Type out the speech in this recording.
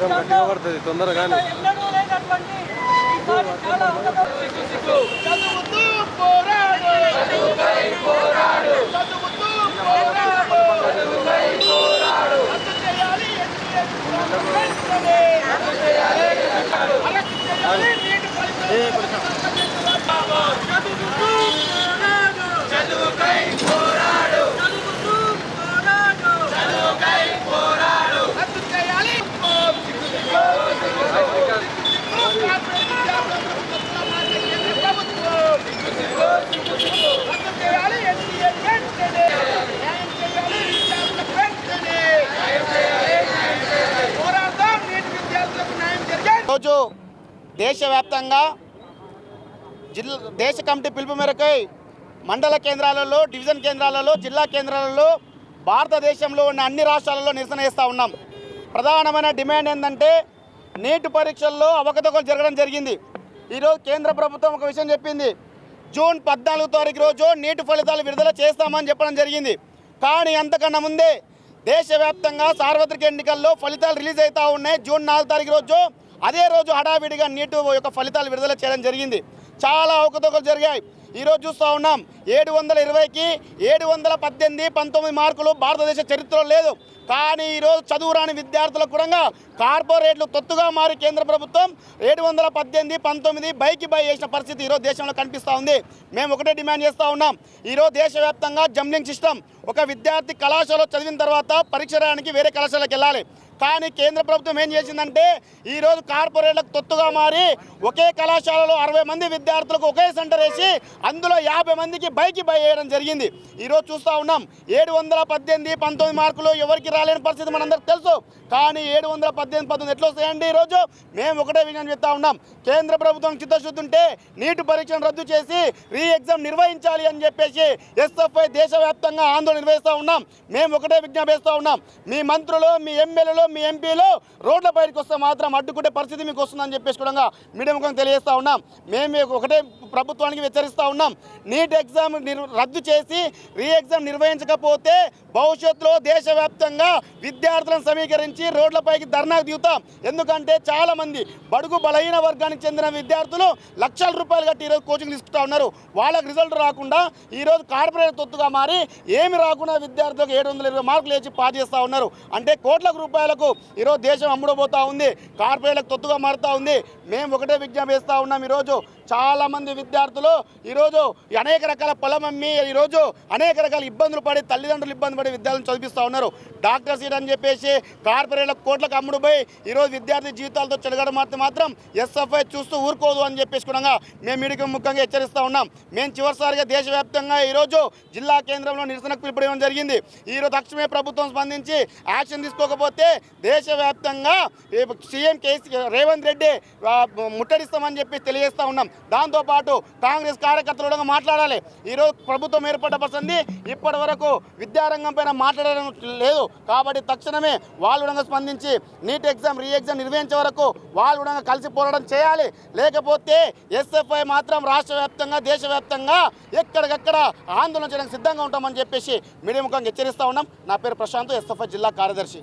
గట్టిగా పడుతుంది తొందరగానే. ఎన్నడూ దేశవ్యాప్తంగా జిల్లా దేశ కమిటీ పిలుపు మేరకై మండల కేంద్రాలలో డివిజన్ కేంద్రాలలో జిల్లా కేంద్రాలలో భారతదేశంలో ఉన్న అన్ని రాష్ట్రాలలో నిరసన చేస్తూ ఉన్నాం. ప్రధానమైన డిమాండ్ ఏంటంటే నీటి పరీక్షల్లో అవకతవకలు జరగడం జరిగింది. ఈరోజు కేంద్ర ప్రభుత్వం ఒక విషయం చెప్పింది. జూన్ పద్నాలుగు తారీఖు రోజు నీటి ఫలితాలు విడుదల చేస్తామని చెప్పడం జరిగింది. కానీ అంతకన్నా ముందే దేశవ్యాప్తంగా సార్వత్రిక ఎన్నికల్లో ఫలితాలు రిలీజ్ అవుతూ ఉన్నాయి. జూన్ నాలుగు తారీఖు రోజు అదే రోజు హడావిడిగా నీటు యొక్క ఫలితాలు విడుదల చేయడం జరిగింది. చాలా ఒకతొకలు జరిగాయి. ఈరోజు చూస్తూ ఉన్నాం. ఏడు వందల ఇరవైకి ఏడు వందల పద్దెనిమిది పంతొమ్మిది మార్కులు భారతదేశ చరిత్రలో లేదు. కానీ ఈరోజు చదువు రాని విద్యార్థులకు కూడా కార్పొరేట్లు తొత్తుగా మారి కేంద్ర ప్రభుత్వం ఏడు వందల పద్దెనిమిది పంతొమ్మిది బైకి బై చేసిన పరిస్థితి ఈరోజు దేశంలో కనిపిస్తూ ఉంది. మేము ఒకటే డిమాండ్ చేస్తూ ఉన్నాం. ఈరోజు దేశవ్యాప్తంగా జంబ్లింగ్ సిస్టమ్. ఒక విద్యార్థి కళాశాలలో చదివిన తర్వాత పరీక్ష రాయడానికి వేరే కళాశాలకు వెళ్ళాలి. కానీ కేంద్ర ప్రభుత్వం ఏం చేసిందంటే ఈరోజు కార్పొరేట్లకు తొత్తుగా మారి ఒకే కళాశాలలో అరవై మంది విద్యార్థులకు ఒకే సెంటర్ వేసి అందులో యాభై మందికి బైకి బై వేయడం జరిగింది. ఈరోజు చూస్తూ ఉన్నాం. ఏడు వందల పద్దెనిమిది పంతొమ్మిది మార్కులు ఎవరికి రాలేని పరిస్థితి మనందరికి తెలుసు. కానీ ఏడు వందల పద్దెనిమిది పంతొమ్మిది ఎట్లా వస్తాయండి ఈరోజు మేము ఒకటే విజయం చెప్తా ఉన్నాం. కేంద్ర ప్రభుత్వం చిత్తశుద్ధి ఉంటే నీటి పరీక్షను రద్దు చేసి రీ ఎగ్జామ్ నిర్వహించాలి అని చెప్పేసి ఎస్ఎఫ్ఐ దేశవ్యాప్తంగా ఆందోళన నిర్వహిస్తూ ఉన్నాం. మేము ఒకటే విజ్ఞాపిస్తూ ఉన్నాం. మీ మంత్రులు మీ ఎమ్మెల్యేలు మీ ఎంపీలు రోడ్ల బయటకు వస్తే మాత్రం అడ్డుకుంటే పరిస్థితి మీకు వస్తుందని చెప్పేసి కూడా మీడియా ముఖం తెలియజేస్తా ఉన్నాం. మేము ఒకటే ప్రభుత్వానికి హెచ్చరిస్తూ ఉన్నాం. నీట్ ఎగ్జామ్ రద్దు చేసి రీ ఎగ్జామ్ నిర్వహించకపోతే భవిష్యత్తులో దేశవ్యాప్తంగా విద్యార్థులను సమీకరించి రోడ్లపైకి ధర్నాకు దిగుతాం. ఎందుకంటే చాలామంది బడుగు బలహీన వర్గానికి చెందిన విద్యార్థులు లక్షల రూపాయలు కట్టి ఈరోజు కోచింగ్ తీసుకుంటా ఉన్నారు. వాళ్ళకి రిజల్ట్ రాకుండా ఈరోజు కార్పొరేట్ తొత్తుగా మారి ఏమి రాకుండా విద్యార్థులకు ఏడు వందల ఇరవై మార్కులు వేసి పాస్ చేస్తూ ఉన్నారు. అంటే కోట్ల రూపాయలకు ఈరోజు దేశం అమ్ముడుపోతా ఉంది. కార్పొరేట్లకు తొత్తుగా మారుతూ ఉంది. మేము ఒకటే విజ్ఞాపన చేస్తూ ఉన్నాం ఈరోజు. చాలామంది విద్యార్థులు ఈరోజు అనేక రకాల పొలం అమ్మి ఈరోజు అనేక రకాల ఇబ్బందులు పడి తల్లిదండ్రులు ఇబ్బంది పడి విద్యార్థులను చదివిస్తూ ఉన్నారు. డాక్టర్ సీట్ అని చెప్పేసి కార్పొరేట్లకు కోట్లకు అమ్ముడు పోయి ఈరోజు విద్యార్థి జీవితాలతో చెడగడం మాత్రం మాత్రం ఎస్ఎఫ్ఐ చూస్తూ ఊరుకోదు అని చెప్పేసి కూడా మేము మీడియా ముఖ్యంగా హెచ్చరిస్తూ ఉన్నాం. మేము చివరిసారిగా దేశవ్యాప్తంగా ఈరోజు జిల్లా కేంద్రంలో నిరసనకు పిలుపడం జరిగింది. ఈరోజు తక్షణమే ప్రభుత్వం స్పందించి యాక్షన్ తీసుకోకపోతే దేశవ్యాప్తంగా సీఎం కేసీ రేవంత్ రెడ్డి ముట్టడిస్తామని చెప్పి తెలియజేస్తూ ఉన్నాం. దాంతోపాటు కాంగ్రెస్ కార్యకర్తలు మాట్లాడాలి. ఈరోజు ప్రభుత్వం ఏర్పడ్డ ఇప్పటి వరకు విద్యారంగం పైన మాట్లాడడం లేదు. కాబట్టి తక్షణమే వాళ్ళు స్పందించి నీట్ ఎగ్జామ్ రీ ఎగ్జామ్ నిర్వహించే వరకు వాళ్ళు కలిసి పోరాటం చేయాలి. లేకపోతే ఎస్ఎఫ్ఐ మాత్రం రాష్ట్ర వ్యాప్తంగా దేశవ్యాప్తంగా ఎక్కడికక్కడ ఆందోళన చేయడానికి సిద్ధంగా ఉంటామని చెప్పేసి మీడియా ముఖంగా హెచ్చరిస్తా ఉన్నాం. నా పేరు ప్రశాంత్ ఎస్ఎఫ్ఐ జిల్లా కార్యదర్శి.